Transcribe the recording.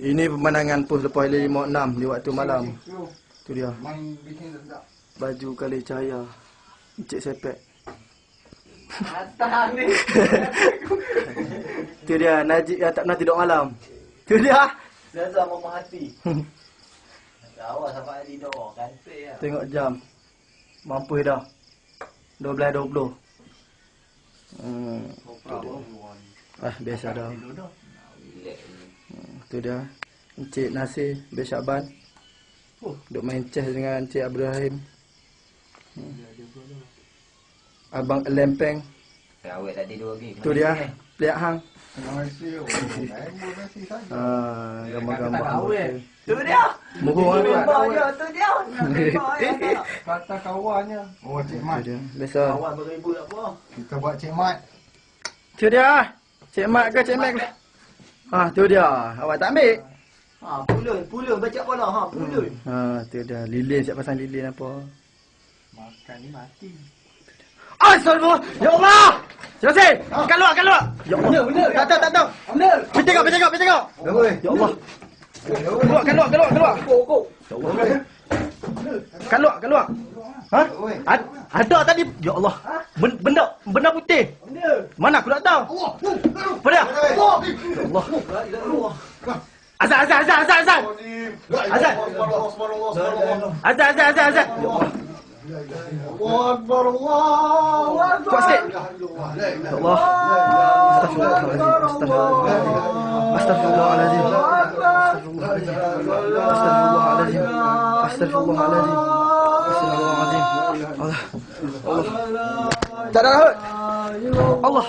Ini pemandangan pos lepas Heli 56 di waktu malam. Tu dia. Baju kali cahaya. Encik sepek. Atas ni. Tu dia Najib yang tak pernah tidur malam. Tu dia. Biasa mama hati. Awak sampai doa kantik lah. Tengok jam. Mampu dah. 12.20. Hmm. Ah, biasa dah. Hmm, tu dia. Encik Nasir bin Syaban. Oh. Duk main chess dengan Encik Abdul Rahim. Hmm. Abang Lempeng. Awet tak tidur lagi. Tu dia. Lihat hang. Oh. Ah, gambar-gambar. Tak hang kahwin. betul. Tu dia. Member dia, tu dia. Member dia. Kata kawannya. Oh, Cik Mat. dia. Biasa. Kawan beribu tak apa. Kita buat Cik Mat. Tu dia. Cik Mat ke Cik Mat Ah, tu dia. Awak tak ambil? Ha, pulun, pulun baca bola ha, pulun. Ha, tu dia. Lilin siap pasang lilin apa? Makan ni mati. Astagfirullah. Ya Allah. Selesai. Keluar, keluar. Ya Allah. Benar, benar. Tak tahu, tak tahu. Pergi tengok, pergi tengok, pergi tengok. Ya Allah. Keluar, keluar, keluar, keluar. Kok, kok. Ya Allah. Keluar, keluar. Ha? Ad- ada tadi. Ya Allah. Ben- Benda, benda putih. Mana aku tak tahu. Apa dia? Ya Allah. Azan, azan, azan, azan, azan. Azan. Azan, azan, azan, azan. Ya Allah. Akbar Allah. Kuat sikit. Ya Allah. Astagfirullahaladzim. Astagfirullahaladzim. Astagfirullahaladzim. Astagfirullahaladzim. Astagfirullahaladzim. Allah. Allah. Tak ada rahut. Allah.